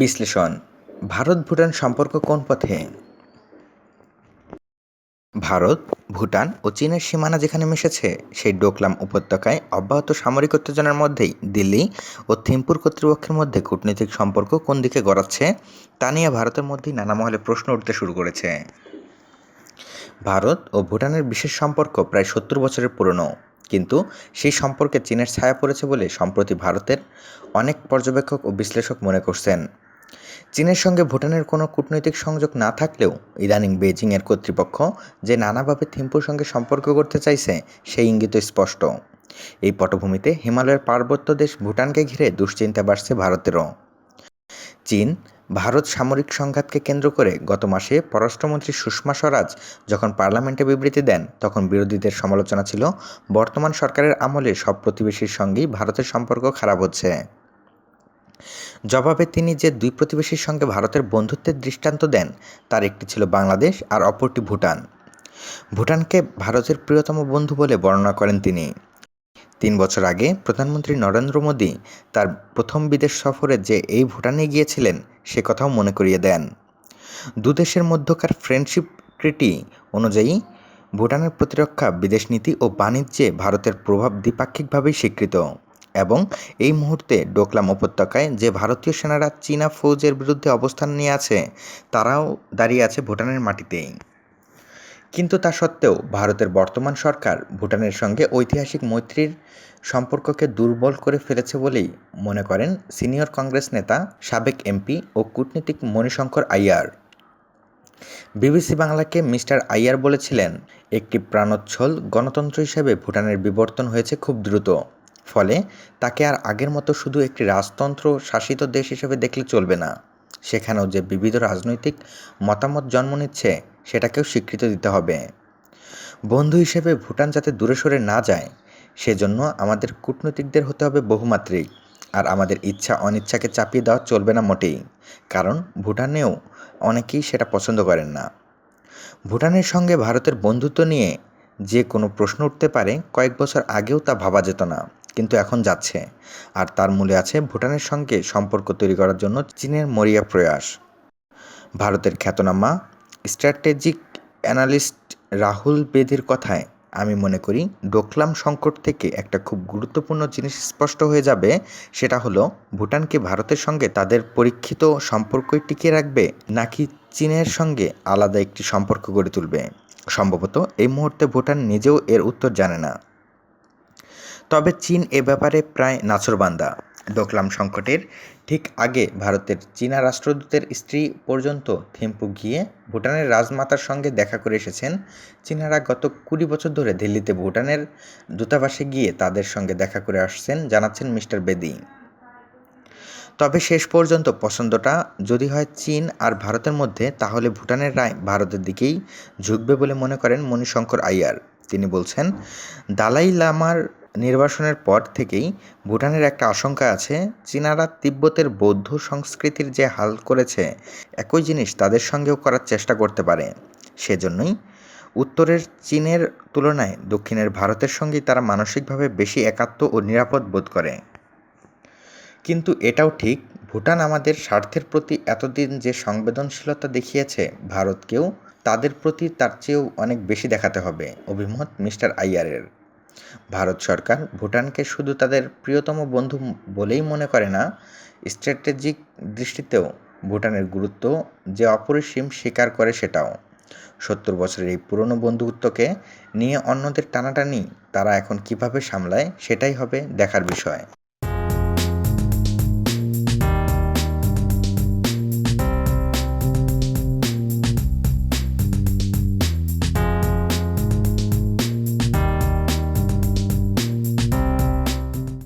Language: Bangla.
বিশ্লেষণ, ভারত ভুটান সম্পর্ক কোন পথে? ভারত, ভুটান ও চীনের সীমানা যেখানে মিশেছে, সেই ডোকলাম উপত্যকায় অব্যাহত সামরিক উত্তেজনার মধ্যেই দিল্লি ও থিম্পুর কর্তৃপক্ষের মধ্যে কূটনৈতিক সম্পর্ক কোন দিকে গড়াচ্ছে, তা নিয়ে ভারতের মধ্যেই নানা মহলে প্রশ্ন উঠতে শুরু করেছে। ভারত ও ভুটানের বিশেষ সম্পর্ক প্রায় সত্তর বছরের পুরনো, কিন্তু সেই সম্পর্কে চীনের ছায়া পড়েছে বলে সম্প্রতি ভারতের অনেক পর্যবেক্ষক ও বিশ্লেষক মনে করছেন। চীনের সঙ্গে ভুটানের কোনো কূটনৈতিক সংযোগ না থাকলেও ইদানিং বেজিংয়ের কর্তৃপক্ষ যে নানাভাবে থিম্পুর সঙ্গে সম্পর্ক করতে চাইছে, সেই ইঙ্গিত স্পষ্ট। এই পটভূমিতে হিমালয়ের পার্বত্য দেশ ভুটানকে ঘিরে দুশ্চিন্তা বাড়ছে ভারতেরও। চীন, ভারত সামরিক সংঘাতকে কেন্দ্র করে গত মাসে পররাষ্ট্রমন্ত্রী সুষমা স্বরাজ যখন পার্লামেন্টে বিবৃতি দেন, তখন বিরোধীদের সমালোচনা ছিল, বর্তমান সরকারের আমলে সব প্রতিবেশীর সঙ্গেই ভারতের সম্পর্ক খারাপ হচ্ছে। জবাবে তিনি যে দুই প্রতিবেশীর সঙ্গে ভারতের বন্ধুত্বের দৃষ্টান্ত দেন, তার একটি ছিল বাংলাদেশ আর অপরটি ভুটান। ভুটানকে ভারতের প্রিয়তম বন্ধু বলে বর্ণনা করেন তিনি। তিন বছর আগে প্রধানমন্ত্রী নরেন্দ্র মোদী তার প্রথম বিদেশ সফরে যে এই ভুটানে গিয়েছিলেন, সে কথাও মনে করিয়ে দেন। দুদেশের মধ্যকার ফ্রেন্ডশিপ ট্রিটি অনুযায়ী, ভুটানের প্রতিরক্ষা বিদেশনীতি ও বাণিজ্যে ভারতের প্রভাব দ্বিপাক্ষিকভাবেই স্বীকৃত। এবং এই মুহূর্তে ডোকলাম উপত্যকায় যে ভারতীয় সেনারা চীনা ফৌজের বিরুদ্ধে অবস্থান নিয়ে আছে, তারাও দাঁড়িয়ে আছে ভুটানের মাটিতেই। কিন্তু তা সত্ত্বেও ভারতের বর্তমান সরকার ভুটানের সঙ্গে ঐতিহাসিক মৈত্রীর সম্পর্ককে দুর্বল করে ফেলেছে বলেই মনে করেন সিনিয়র কংগ্রেস নেতা, সাবেক এমপি ও কূটনীতিক মণিশঙ্কর আইয়ার। বিবিসি বাংলাকে মিস্টার আইয়ার বলেছিলেন, একটি প্রাণোচ্ছল গণতন্ত্র হিসেবে ভুটানের বিবর্তন হয়েছে খুব দ্রুত। ফলে তাকে আর আগের মতো শুধু একটি রাজতন্ত্র শাসিত দেশ হিসেবে দেখলে চলবে না। সেখানেও যে বিবিধ রাজনৈতিক মতামত জন্ম নিচ্ছে, সেটাকেও স্বীকৃতি দিতে হবে। বন্ধু হিসেবে ভুটান যাতে দূরে সরে না যায়, সেজন্য আমাদের কূটনৈতিকদের হতে হবে বহুমাত্রিক, আর আমাদের ইচ্ছা অনিচ্ছাকে চাপিয়ে দেওয়া চলবে না মোটেই, কারণ ভুটানেও অনেকেই সেটা পছন্দ করেন না। ভুটানের সঙ্গে ভারতের বন্ধুত্ব নিয়ে যে কোনো প্রশ্ন উঠতে পারে, কয়েক বছর আগেও তা ভাবা যেত না। কিন্তু এখন যাচ্ছে। আর তার মূলে আছে ভুটানের সঙ্গে সম্পর্ক তৈরি করার জন্য চীনের মরিয়া প্রয়াস। ভারতের খ্যাতনামা স্ট্র্যাটেজিক অ্যানালিস্ট রাহুল বেদির কথায়, আমি মনে করি ডোকলাম সংকট থেকে একটা খুব গুরুত্বপূর্ণ জিনিস স্পষ্ট হয়ে যাবে, সেটা হলো ভুটান কি ভারতের সঙ্গে তাদের পরীক্ষিত সম্পর্কই টিকিয়ে রাখবে, নাকি চীনের সঙ্গে আলাদা একটি সম্পর্ক গড়ে তুলবে? সম্ভবত এই মুহূর্তে ভুটান নিজেও এর উত্তর জানে না। তবে চীন এ ব্যাপারে প্রায় নাছরবান্দা ডোকলাম সংকটের ঠিক আগে ভারতের চীনা রাষ্ট্রদূতের স্ত্রী পর্যন্ত থিম্পু গিয়ে ভুটানের রাজমাতার সঙ্গে দেখা করে এসেছেন। চীনারা গত কুড়ি বছর ধরে দিল্লিতে ভুটানের দূতাবাসে গিয়ে তাদের সঙ্গে দেখা করে আসছেন, জানাচ্ছেন মিস্টার বেদি। তবে শেষ পর্যন্ত পছন্দটা যদি হয় চীন আর ভারতের মধ্যে, তাহলে ভুটানের রায় ভারতের দিকেই ঝুঁকবে বলে মনে করেন মণিশঙ্কর আইয়ার। তিনি বলছেন, দালাই লামার নির্বাসনের পর থেকেই ভুটানের একটা আশঙ্কা আছে, চীনারা তিব্বতের বৌদ্ধ সংস্কৃতির যে হাল করেছে, একই জিনিস তাদের সঙ্গেও করার চেষ্টা করতে পারে। সেজন্যই উত্তরের চীনের তুলনায় দক্ষিণের ভারতের সঙ্গেই তারা মানসিকভাবে বেশি একাত্ম ও নিরাপদ বোধ করে। কিন্তু এটাও ঠিক, ভুটান আমাদের স্বার্থের প্রতি এতদিন যে সংবেদনশীলতা দেখিয়েছে, ভারতকেও তাদের প্রতি তার চেয়েও অনেক বেশি দেখাতে হবে, অভিমত মিস্টার আইয়ারের। ভারত সরকার ভুটানকে শুধু তাদের প্রিয়তম বন্ধু বলেই মনে করে না, স্ট্র্যাটেজিক দৃষ্টিতেও ভুটানের গুরুত্ব যে অপরিসীম স্বীকার করে সেটাও। সত্তর বছরের এই পুরনো বন্ধুত্বকে নিয়ে অন্যদের টানাটানি তারা এখন কীভাবে সামলায় সেটাই হবে দেখার বিষয়।